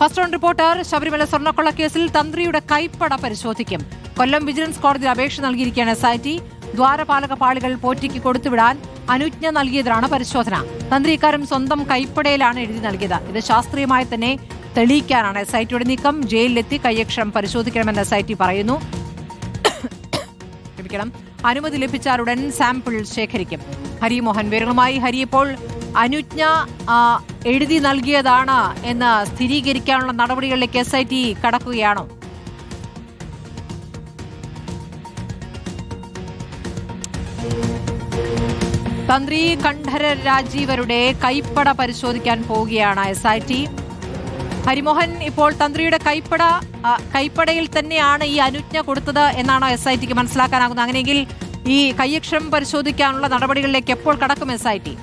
First round reporter Sabarimala സ്വർണക്കൊള്ള കേസിൽ തന്ത്രിയുടെ കൈപ്പട പരിശോധിക്കും. കൊല്ലം വിജിലൻസ് കോടതിയിൽ അപേക്ഷ നൽകിയിരിക്കുകയാണ് എസ് ഐ ടി ദ്വാരപാലക പാളികൾ പോറ്റിക്ക് കൊടുത്തുവിടാൻ അനുജ്ഞ നൽകിയതിനാണ് പരിശോധന. തന്ത്രി ഇക്കാര്യം സ്വന്തം കൈപ്പടയിലാണ് എഴുതി നൽകിയത്. ഇത് ശാസ്ത്രീയമായി തന്നെ തെളിയിക്കാനാണ് എസ് ഐ ടിയുടെ നീക്കം. ജയിലിലെത്തി കയ്യക്ഷരം പരിശോധിക്കണമെന്ന് എസ് ഐ ടി പറയുന്നു അനുമതി ലഭിച്ചാൽ ഉടൻ സാമ്പിൾ ശേഖരിക്കും. ഹരിമോഹൻ വിവരങ്ങളുമായി ഹരി ഇപ്പോൾ അനുജ്ഞ എഴുതി നൽകിയതാണ് എന്ന് സ്ഥിരീകരിക്കാനുള്ള നടപടികളിലേക്ക് എസ് ഐ ടി കടക്കുകയാണോ. തന്ത്രി കണ്ഠര രാജീവരുടെ കൈപ്പട പരിശോധിക്കാൻ പോവുകയാണ് എസ് ഐ ടി ഹരിമോഹൻ ഇപ്പോൾ തന്ത്രിയുടെ കൈപ്പട കൈപ്പടയിൽ തന്നെയാണ് ഈ അനുജ്ഞ കൊടുത്തത് എന്നാണ് എസ് ഐ ടിക്ക് മനസ്സിലാക്കാനാകുന്നത്. അങ്ങനെയെങ്കിൽ ഈ കൈയക്ഷരം പരിശോധിക്കാനുള്ള നടപടികളിലേക്ക് എപ്പോൾ കടക്കും എസ് ഐ ടി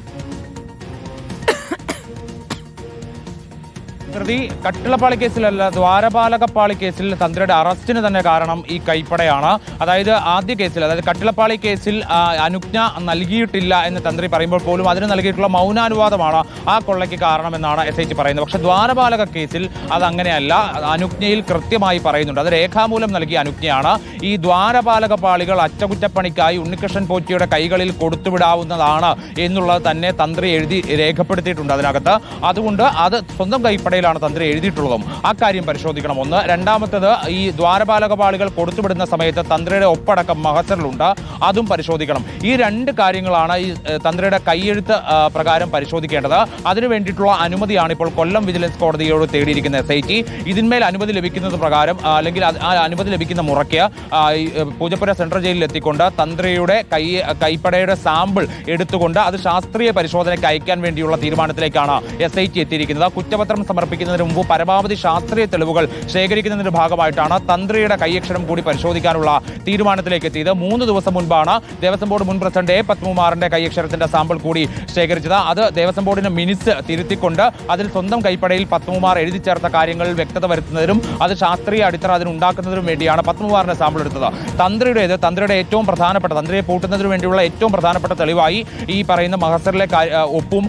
പ്രതി കട്ടിളപ്പാളി കേസിലല്ല ദ്വാരപാലകപ്പാളി കേസിൽ തന്ത്രിയുടെ അറസ്റ്റിന് തന്നെ കാരണം ഈ കൈപ്പടയാണ്. അതായത് ആദ്യ കേസിൽ അതായത് കട്ടിളപ്പാളി കേസിൽ അനുജ്ഞ നൽകിയിട്ടില്ല എന്ന് തന്ത്രി പറയുമ്പോൾ പോലും അതിന് നൽകിയിട്ടുള്ള മൗനാനുവാദമാണ് ആ കൊള്ളയ്ക്ക് കാരണമെന്നാണ് എസ് ഐ പറയുന്നത്. പക്ഷേ ദ്വാരപാലക കേസിൽ അത് അനുജ്ഞയിൽ കൃത്യമായി പറയുന്നുണ്ട്. അത് രേഖാമൂലം നൽകിയ അനുജ്ഞയാണ്. ഈ ദ്വാരപാലക പാളികൾ അറ്റകുറ്റപ്പണിക്കായി ഉണ്ണികൃഷ്ണൻ പോറ്റിയുടെ കൈകളിൽ കൊടുത്തുവിടാവുന്നതാണ് എന്നുള്ളത് തന്നെ തന്ത്രി എഴുതി രേഖപ്പെടുത്തിയിട്ടുണ്ട് അതിനകത്ത്. അതുകൊണ്ട് അത് സ്വന്തം കൈപ്പടയിലാണ് തന്ത്രി എഴുതിയിട്ടുള്ളതും. ആ കാര്യം പരിശോധിക്കണം ഒന്ന് രണ്ടാമത്തേത് ഈ ദ്വാരപാലക പാളികൾ കൊടുത്തുവിടുന്ന സമയത്ത് തന്ത്രിയുടെ ഒപ്പടക്കം മഹസറിലുണ്ട് അതും പരിശോധിക്കണം. ഈ രണ്ട് കാര്യങ്ങളാണ് ഈ തന്ത്രിയുടെ കൈയെഴുത്ത് പ്രകാരം പരിശോധിക്കേണ്ടത്. അതിനു വേണ്ടിയിട്ടുള്ള അനുമതിയാണ് ഇപ്പോൾ കൊല്ലം വിജിലൻസ് കോടതിയോട് തേടിയിരിക്കുന്ന എസ് ഐ ടി. ഇതിന്മേൽ അനുമതി ലഭിക്കുന്നത് പ്രകാരം അല്ലെങ്കിൽ ആ അനുമതി ലഭിക്കുന്ന മുറയ്ക്ക് പൂജപ്പുര സെൻട്രൽ ജയിലിൽ എത്തിക്കൊണ്ട് തന്ത്രിയുടെ കൈ കൈപ്പടയുടെ സാമ്പിൾ എടുത്തുകൊണ്ട് അത് ശാസ്ത്രീയ പരിശോധനയ്ക്ക് അയക്കാൻ വേണ്ടിയുള്ള തീരുമാനത്തിലേക്കാണ് എസ് ഐ ടി എത്തിയിരിക്കുന്നത്. കുറ്റപത്രം സമർപ്പിക്കുന്നതിന് മുമ്പ് പരമാവധി ശാസ്ത്രീയ തെളിവുകൾ ശേഖരിക്കുന്നതിന്റെ ഭാഗമായിട്ടാണ് തന്ത്രിയുടെ കൈയക്ഷരം കൂടി പരിശോധിക്കാനുള്ള തീരുമാനത്തിലേക്ക് എത്തിയത് മൂന്ന് ദിവസം മുൻപാണ് ദേവസ്വം ബോർഡ് മുൻ പ്രസിഡന്റ് എ പത്മകുമാറിന്റെ കൈയക്ഷരത്തിന്റെ സാമ്പിൾ കൂടി ശേഖരിച്ചത്. അത് ദേവസ്വം ബോർഡിന് മിനിറ്റ്സ് തിരുത്തിക്കൊണ്ട് അതിൽ സ്വന്തം കൈപ്പടയിൽ പത്മകുമാർ എഴുതി ചേർത്ത കാര്യങ്ങളിൽ വ്യക്തത വരുത്തുന്നതിനും അത് ശാസ്ത്രീയ അടിത്തറ അതിനുണ്ടാക്കുന്നതിനും വേണ്ടിയാണ് പത്മകുമാറിന്റെ സാമ്പിൾ എടുത്തത്. തന്ത്രിയുടേത് തന്ത്രിയുടെ ഏറ്റവും പ്രധാനപ്പെട്ട തന്ത്രിയെ പൂട്ടുന്നതിന് വേണ്ടിയുള്ള ഏറ്റവും പ്രധാനപ്പെട്ട തെളിവായി ഈ പറയുന്ന മഹസറിലെ ഒപ്പം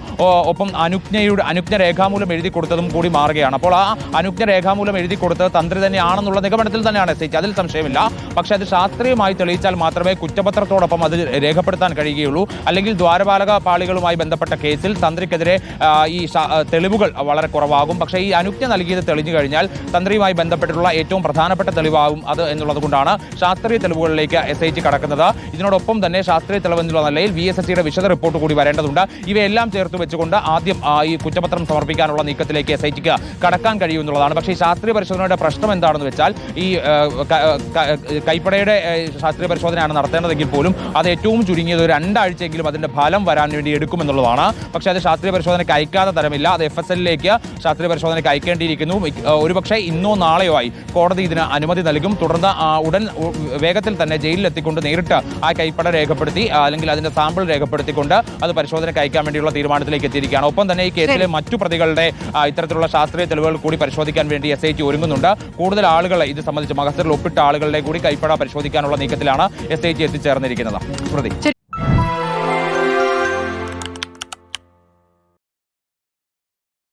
ഒപ്പും അനുജ്ഞയുടെ അനുജ്ഞ രേഖാമൂലം എഴുതി കൊടുത്തതും കൂടി മാറുകയാണ്. അപ്പോൾ ആ അനുജ്ഞ രേഖാമൂലം എഴുതി കൊടുത്തത് തന്ത്രി തന്നെയാണെന്നുള്ള നിഗമനത്തിൽ തന്നെയാണ് എസ് അതിൽ സംശയമില്ല. പക്ഷെ അത് ശാസ്ത്രീയമായി തെളിയിച്ചാൽ മാത്രമേ കുറ്റപത്രത്തോടൊപ്പം അത് രേഖപ്പെടുത്താൻ കഴിയുകയുള്ളൂ. അല്ലെങ്കിൽ ദ്വാരപാലക പാളികളുമായി ബന്ധപ്പെട്ട കേസിൽ തന്ത്രിക്കെതിരെ ഈ തെളിവുകൾ വളരെ കുറവാകും. പക്ഷേ ഈ അനുജ്ഞ നൽകിയത് തെളിഞ്ഞു കഴിഞ്ഞാൽ തന്ത്രിയുമായി ബന്ധപ്പെട്ടിട്ടുള്ള ഏറ്റവും പ്രധാനപ്പെട്ട തെളിവാകും അത് എന്നുള്ളത് കൊണ്ടാണ് ശാസ്ത്രീയ തെളിവുകളിലേക്ക് എസ് ഐ ടി കടക്കുന്നത്. ഇതിനോടൊപ്പം തന്നെ ശാസ്ത്രീയ തെളിവെന്നുള്ള നിലയിൽ വി എസ് എസ് സിയുടെ വിശദ റിപ്പോർട്ട് കൂടി വരേണ്ടതുണ്ട്. ഇവയെല്ലാം ചേർത്ത് വെച്ചുകൊണ്ട് ആദ്യം ഈ കുറ്റപത്രം സമർപ്പിക്കാനുള്ള നീക്കത്തിലേക്ക് എസ് ഐ ടിക്ക് കടക്കാൻ കഴിയുമെന്നുള്ളതാണ് പക്ഷേ ഈ ശാസ്ത്രീയ പരിശോധനയുടെ പ്രശ്നം എന്താണെന്ന് വെച്ചാൽ ഈ കൈപ്പടയുടെ ശാസ്ത്രീയ പരിശോധനയാണ് നടത്തേണ്ടതെങ്കിൽ പോലും അത് ഏറ്റവും ചുരുങ്ങിയത് രണ്ടാഴ്ചയെങ്കിലും അതിന്റെ ഫലം വരാൻ വേണ്ടി എടുക്കുമെന്നുള്ളതാണ്. പക്ഷേ അത് ശാസ്ത്രീയ പരിശോധനയ്ക്ക് അയക്കാതെ തരമില്ല. അത് എഫ് എസ് എല്ലിലേക്ക് ശാസ്ത്രീയ പരിശോധനയ്ക്ക് അയക്കേണ്ടിയിരിക്കുന്നു. ഒരുപക്ഷെ ഇന്നോ നാളെയോ ആയി കോടതി ഇതിന് അനുമതി നൽകും. തുടർന്ന് ഉടൻ വേഗത്തിൽ തന്നെ ജയിലിൽ എത്തിക്കൊണ്ട് നേരിട്ട് ആ കൈപ്പട രേഖപ്പെടുത്തി അല്ലെങ്കിൽ അതിന്റെ സാമ്പിൾ രേഖപ്പെടുത്തിക്കൊണ്ട് അത് പരിശോധനയ്ക്ക് അയക്കാൻ വേണ്ടിയുള്ള തീരുമാനത്തിലേക്ക് എത്തിയിരിക്കുകയാണ്. ഒപ്പം തന്നെ ഈ കേസിലെ മറ്റു പ്രതികളുടെ ഇത്തരത്തിലുള്ള ശാസ്ത്രീയ തെളിവുകൾ കൂടി പരിശോധിക്കാൻ വേണ്ടി എസ് ഐ ടി ഒരുങ്ങുന്നുണ്ട്. കൂടുതൽ ആളുകളെ ഇത് സംബന്ധിച്ച് മഹസറിൽ ഒപ്പിട്ട ആളുകളുടെ കൂടി കൈപ്പട പരിശോധിക്കാനുള്ള നീക്കത്തിലാണ് എസ് ഐ ടി എത്തിച്ചേർന്നിരിക്കുന്നത്.